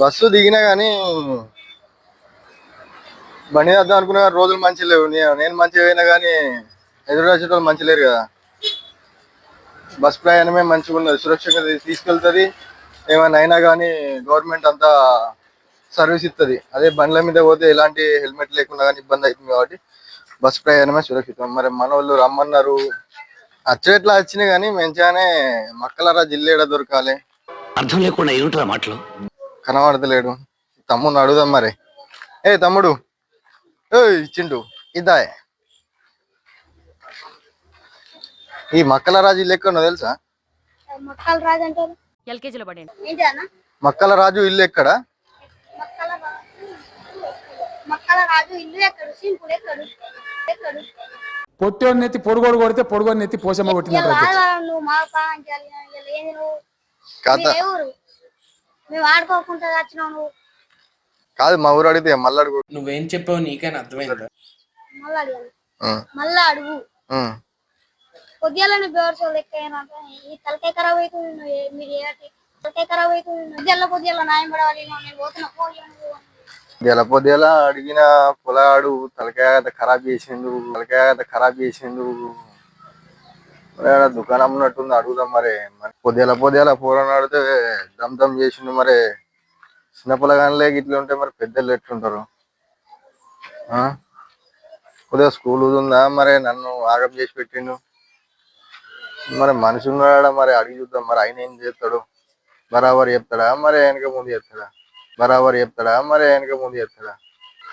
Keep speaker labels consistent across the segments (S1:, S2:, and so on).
S1: Bus దిగినా కానీ బండి వద్దాం అనుకున్నా రోజులు మంచి లేవు. నేను మంచిగా పోయినా కానీ ఎదురు వచ్చేటోళ్ళు మంచి లేరు కదా. బస్ ప్రయాణమే మంచిగా ఉన్నది. సురక్షంగా తీసుకెళ్తుంది. ఏమైనా అయినా కానీ గవర్నమెంట్ అంతా సర్వీస్ ఇస్తుంది. అదే బండ్ల మీద పోతే ఎలాంటి హెల్మెట్ లేకుండా కానీ ఇబ్బంది అవుతుంది కాబట్టి బస్ ప్రయాణమే సురక్షితం. మరి మన వాళ్ళు రమ్మన్నారు. అచ్చట్లా వచ్చినాయి కానీ మంచిగానే మక్కలరా జిల్లేడ దొరకాలి.
S2: అర్థం లేకుండా ఏమిట్రా మాటలు?
S1: కనబడతలేడు. తమ్ముడు అడుగుదాం మరి. ఏ తమ్ముడు. ఏయ్ చిండు ఇద్దా? ఈ మక్కల రాజు ఇల్లు ఎక్కడ తెలుసా?
S3: మక్కల రాజు అంటారు.
S4: ఎల్కేజీలో పడండి
S3: ఏంటి అన్న?
S1: మక్కల రాజు ఇల్లు ఎక్కడ?
S5: పొట్టోని నెత్తి పొడుగోడు కొడితే పొడుగోని నెత్తి పోసమ్మ
S3: నువ్వు
S1: కథ
S3: ఏ మేము ఆడుకోకుండా వచ్చినావు నువ్వు.
S1: కాదు మా ఊరు అడిగితే మళ్ళీ అడుగు.
S6: నువ్వేం చెప్పావు నీకైనా అర్థమైందా?
S3: మళ్ళీ అడిగాను
S1: ఉం,
S3: మళ్ళీ అడుగు.
S1: ఉం.
S3: పొద్దులని బేవర్స్ లెక్క అయినాక ఈ తలకాయ ఖరాబ్ అవుతుంది నువ్వు ఏ- మీరు ఏ తలకాయ ఖరాబ్ అవుతుంది పొద్దుల పొద్దుల నాయం పడవాలి నేను పోతున్నా పోయి నువ్వు.
S1: అడిగిన పొలాడు తలకాయ ఖరాబ్ చేసిండు తలకాయ ఖరాబ్ చేసిండు. దుకాణం ఉన్నట్టుంది అడుగుదాం మరి. మరి పొద్దుల పొద్దుల పూలను ఆడితే దమ్ దమ్ చేసిండు మరి. చిన్న పొలగానిలే ఇట్లా ఉంటే మరి పెద్దలు ఎట్లుంటారు? ఆ? కొద్దిగా స్కూల్ ఉందా మరి? నన్ను ఆగం చేసి పెట్టిండు. మరి మనిషి ఉన్నాడా మరి? అడిగి చూద్దాం. మరి ఆయన ఏం చేస్తాడు? బరాబర్ చెప్తాడా? మరి వెనక ముందు చెప్తాడా? బరాబర్ చెప్తాడా? మరి వెనక ముందు చెప్తాడా?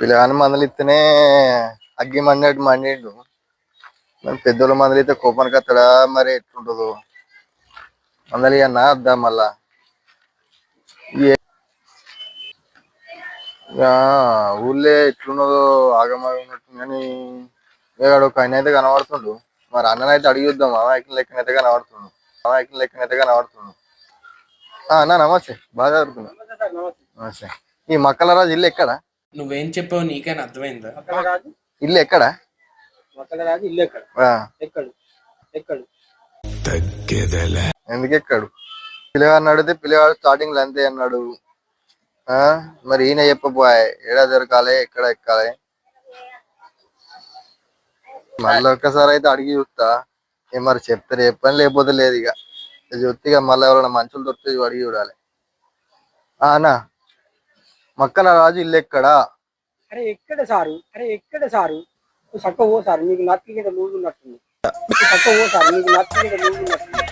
S1: పిల్లగాని మందులు ఇస్తేనే అగ్గి మండేట్టు మండిండు మరి పెద్దోళ్ళ మందులు అయితే కోపానికి వస్తాడా? మరి ఎట్లుంటుందో? మందలి అన్న వద్దా మళ్ళా. ఊళ్ళో ఎట్లున్నదో ఆగమాగం ఉన్నట్టు కానీ వేగాడు ఒక ఆయన అయితే కనబడుతుండు. మరి అన్ననైతే అడిగి చూద్దాం. అమాయకుల లెక్కనైతే కనబడుతుండు. అమాయకుల లెక్కనైతే కనబడుతుండు. ఆ, అన్న నమస్తే. బాగా చదువుతున్నా నమస్తే. ఈ మక్కల రాజు ఇల్లు ఎక్కడ?
S6: నువ్వేం చెప్పావు నీకైనా అర్థమైందా?
S1: ఇల్లు ఎక్కడ?
S7: రాజు ఇల్లు ఎక్కడ? ఎక్కడు? ఎక్కడు?
S1: ఎందుకు ఎక్కడు? పిల్లగాడిని అడిగితే పిల్లగాడు స్టార్టింగ్లో అంతే అన్నాడు. ఆ? మరి ఈయన చెప్పబోయ్ ఏడా దొరకాలి ఎక్కడ ఎక్కాలి? మళ్ళీ ఒక్కసారి అయితే అడిగి చూస్తా. ఏ మరి చెప్తారు చెప్పని లేకపోతే లేదు ఇక. చూస్తే ఇక మళ్ళీ ఎవరైనా మనుషులు దొరికితే అడిగి చూడాలి. ఆ, అన్న మక్కల రాజు ఇల్లు ఎక్కడా?
S7: అరే ఎక్కడ సారు? అరే ఎక్కడ సారు? చక్క పో సారు నీకు నత్తి కింద లూజ్ ఉన్నట్టుంది. నువ్వు చక్క పో సారు నీకు నత్తి కింద లూజ్ ఉన్నట్టుంది.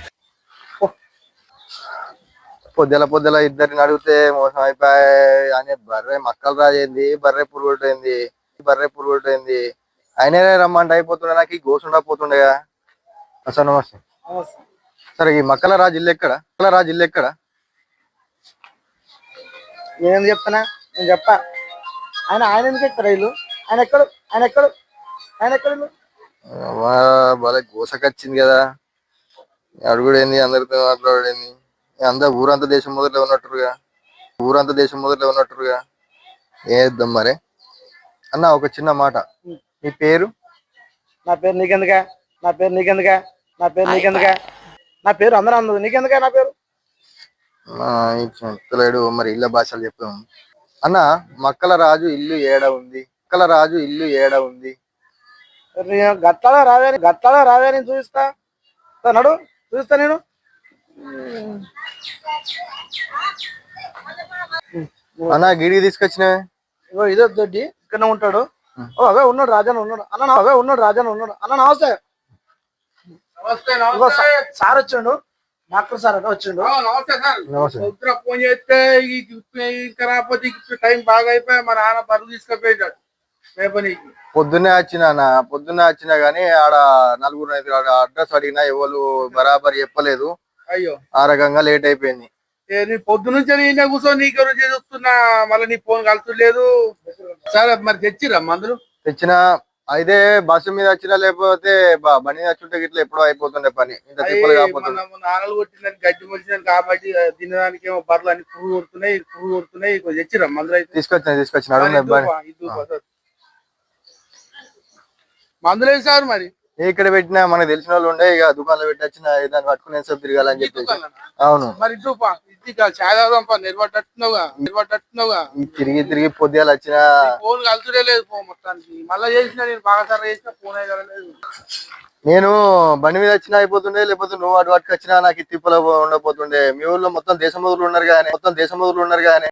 S1: పొద్దుల పొద్దుల ఇద్దరిని అడిగితే మోసం అయిపోయి అని బర్రె మక్కలు రాజేంది బర్రె పురుగుటైంది బర్రె పురుగుటైంది ఆయనే రమ్మంటే అయిపోతుండే నాకు ఈ గోసుండా పోతుండేగా అసలు నమస్తే. సరే. ఈ మక్కల రాజు ఇల్లు ఎక్కడ? మక్కల రాజు ఇల్లు ఎక్కడ?
S7: నేనేం చెప్తానా నేను చెప్పా. ఆయన ఆయన ఎందుకు ఎక్కడ ఇల్లు? ఆయన ఎక్కడు ఆయన ఎక్కడు ఆయన ఎక్కడ
S1: భలే గోసకొచ్చింది కదా. అడుగుడేంది అందరితో మాట్లాడేంది అందరు ఊరంతా దేశం మొదట్లో ఉన్నట్టుగా ఊరంతా దేశం మొదట్లో ఉన్నట్టుగా ఏద్దాం మరి? అన్న ఒక చిన్న మాట. మీ పేరు?
S7: నా పేరు నీకెందుకా? నా పేరు నీకెందుకా? నా పేరు నీకెందుకా? నా పేరు అందరూ అందదు నీకెందుకా నా పేరు?
S1: చెప్తలేడు మరి ఇళ్ళ భాషలు చెప్తాం అన్న మక్కల రాజు ఇల్లు ఏడ ఉంది? మక్కల రాజు ఇల్లు ఏడ ఉంది?
S7: గట్టాలా రావేని గట్టాలా రావేని చూపిస్తా. దా నడు చూపిస్తా నేను.
S1: అన్న గిడికి తీసుకొచ్చినవే
S7: ఇగో ఇదే దొడ్డి ఇక్కడనే ఉంటాడు. ఓ అవే ఉన్నాడు రాజాను ఉన్నాడు. అన్న నా- అవే ఉన్నాడు రాజాను ఉన్నాడు. అన్న నమస్తే. ఇగో సార్ వచ్చిండు. డాక్టర్ సార్ అట వచ్చిండు.
S1: నమస్తే
S8: ఫోన్ చేస్తే రాకపోతే టైం బాగా అయిపోయి మా నాన్న బరువు తీసుకుపోయాడు.
S1: పొద్దున్నే వచ్చిన పొద్దున్నే వచ్చినా గానీ ఆడ నలుగురు ఐదుగురు ఆడ అడ్రస్ అడిగినా ఎవరు బరాబర్ చెప్పలేదు.
S8: అయ్యో.
S1: ఆ రకంగా లేట్ అయిపోయింది.
S8: ఏ నీ పొద్దు నుంచి నేను కూర్చొని నీకు ఎవరు చూస్తున్నా మళ్ళీ నీ ఫోన్ కలుతులేదు సరే మరి తెచ్చిరా మందులు?
S1: తెచ్చిన అయితే బస్సు మీద వచ్చినా లేకపోతే బ- బండి మీద వచ్చుంటే గిట్ల ఎప్పుడో అయిపోతుండే పని. ఇంత
S8: నాన్నలు కొట్టిందని గడ్డి మొలిచిందని కాబట్టి తినడానికి ఏమో బర్రెలు అన్ని పురుగు కొడుతున్నాయి పురుగు కొడుతున్నాయి. తెచ్చిరా మందులు
S1: తీసుకొచ్చిన తీసుకొచ్చిన అడుగు
S8: ఇద్దు
S1: ఇబ్బంది
S8: బా, ఇద్దు బా, సరే. మందులు వేసారు మరి.
S1: ఇక్కడ పెట్టినా మనకు తెలిసిన వాళ్ళు ఉండే ఇక దుకాణంలో పెట్టి వచ్చిన దాన్ని పట్టుకునే సేపు తిరగాలని చెప్పేసి? అవును.
S8: మరి ఇటు ఇది పా నిలబడ్డట్టున్నావుగా నిలబడ్డట్టున్నావుగా.
S1: తిరిగి తిరిగి పొద్దుగాల వచ్చిన
S8: ఫోన్ కలుతుడే లేదు పో మొత్తానికి. మళ్ళీ చేసిన నేను బాగా సార్ చేసిన ఫోన్ అయ్యలేదు
S1: నేను బండి మీద వచ్చినా అయిపోతుండే లేకపోతే నువ్వు అటు పట్టుకు వచ్చినా నాకు తిప్పలో ఉండకపోతుండే మీ ఊర్లో మొత్తం దేశం మొదలు ఉన్నారు కానీ మొత్తం దేశం మొదలు ఉన్నారు కానీ